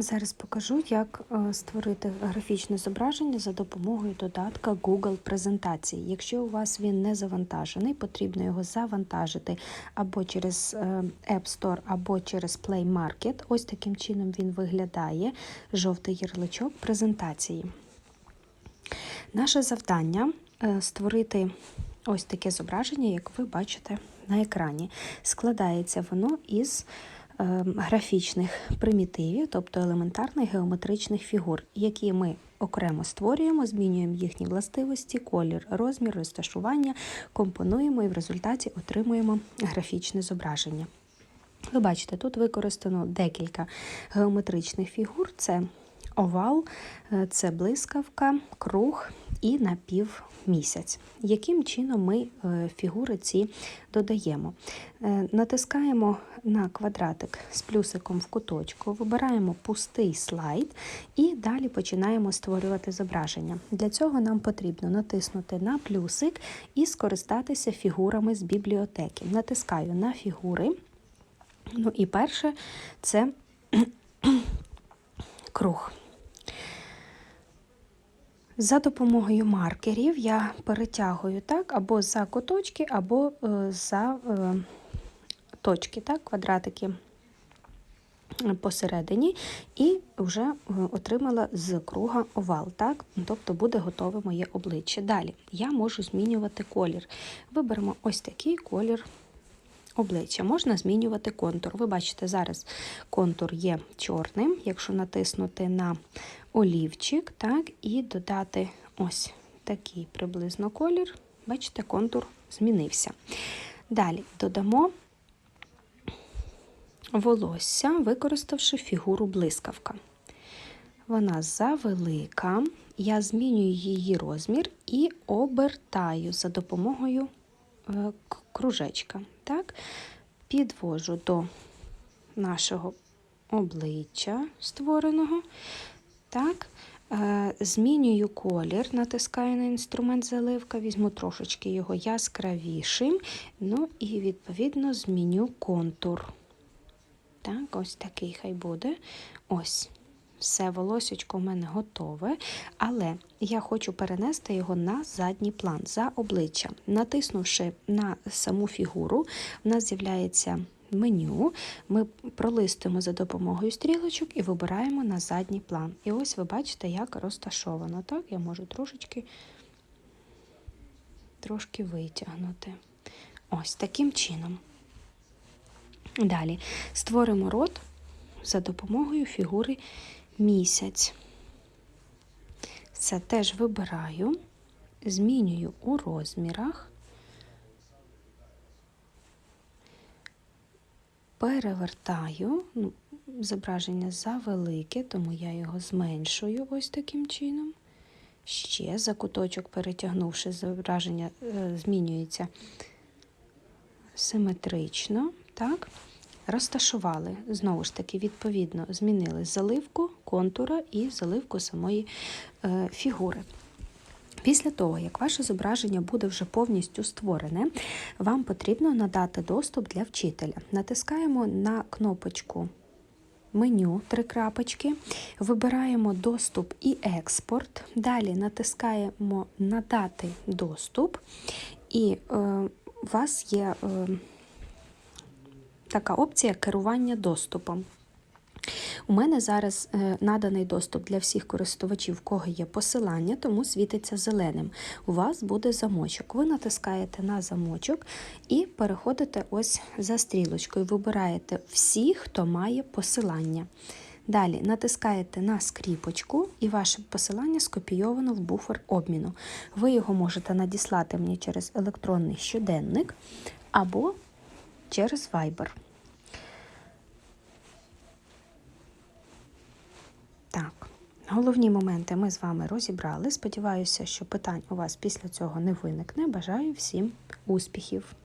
Зараз покажу, як е, створити графічне зображення за допомогою додатка Google презентації. Якщо у вас він не завантажений, потрібно його завантажити або через е, App Store, або через Play Market. Ось таким чином він виглядає жовтий ярличок презентації. Наше завдання е, створити ось таке зображення, як ви бачите на екрані. Складається воно із графічних примітивів, тобто елементарних геометричних фігур, які ми окремо створюємо, змінюємо їхні властивості, колір, розмір, розташування, компонуємо і в результаті отримуємо графічне зображення. Ви бачите, тут використано декілька геометричних фігур: це овал, е, це блискавка, круг і напівмісяць. Яким чином ми е, фігури ці додаємо? Е, Натискаємо на квадратик з плюсиком в куточку, вибираємо пустий слайд і далі починаємо створювати зображення. Для цього нам потрібно натиснути на плюсик і скористатися фігурами з бібліотеки. Натискаю на фігури. Ну і перше це круг. За допомогою маркерів я перетягую так, або за куточки, або е, за е, точки, так, квадратики посередині, і вже е, отримала з круга овал. так, Тобто буде готове моє обличчя. Далі я можу змінювати колір. Виберемо ось такий колір обличчя. Можна змінювати контур. Ви бачите, зараз контур є чорним. Якщо натиснути на олівчик, так, і додати ось такий приблизно колір, бачите, контур змінився. Далі додамо волосся, використавши фігуру блискавка. Вона завелика, я змінюю її розмір і обертаю за допомогою е, кружечка. Так? Підвожу до нашого обличчя створеного. Так? Е, Змінюю колір, натискаю на інструмент заливка, візьму трошечки його яскравішим, ну і, відповідно, зміню контур. Так, ось такий хай буде. Ось. Все, волосечко в мене готове, але я хочу перенести його на задній план, за обличчя. Натиснувши на саму фігуру, в нас з'являється меню. Ми пролистуємо за допомогою стрілочок і вибираємо на задній план. І ось ви бачите, як розташовано. Так, я можу трошечки трошки витягнути. Ось таким чином. Далі створимо рот за допомогою фігури місяць. Це теж вибираю, змінюю у розмірах, перевертаю, ну, зображення завелике, тому я його зменшую ось таким чином. Ще за куточок перетягнувши, зображення е, змінюється симетрично. так? Розташували, знову ж таки, відповідно, змінили заливку контура і заливку самої е, фігури. Після того, як ваше зображення буде вже повністю створене, вам потрібно надати доступ для вчителя. Натискаємо на кнопочку меню три крапочки, вибираємо доступ і експорт. Далі натискаємо Надати доступ, і е, у вас є. Е, така опція керування доступом. У мене зараз е, наданий доступ для всіх користувачів, в кого є посилання, тому світиться зеленим. У вас буде замочок. Ви натискаєте на замочок і переходите ось за стрілочкою. Вибираєте всі, хто має посилання. Далі натискаєте на скріпочку, і ваше посилання скопійовано в буфер обміну. Ви його можете надіслати мені через електронний щоденник або через Viber. Так, головні моменти ми з вами розібрали. Сподіваюся, що питань у вас після цього не виникне. Бажаю всім успіхів!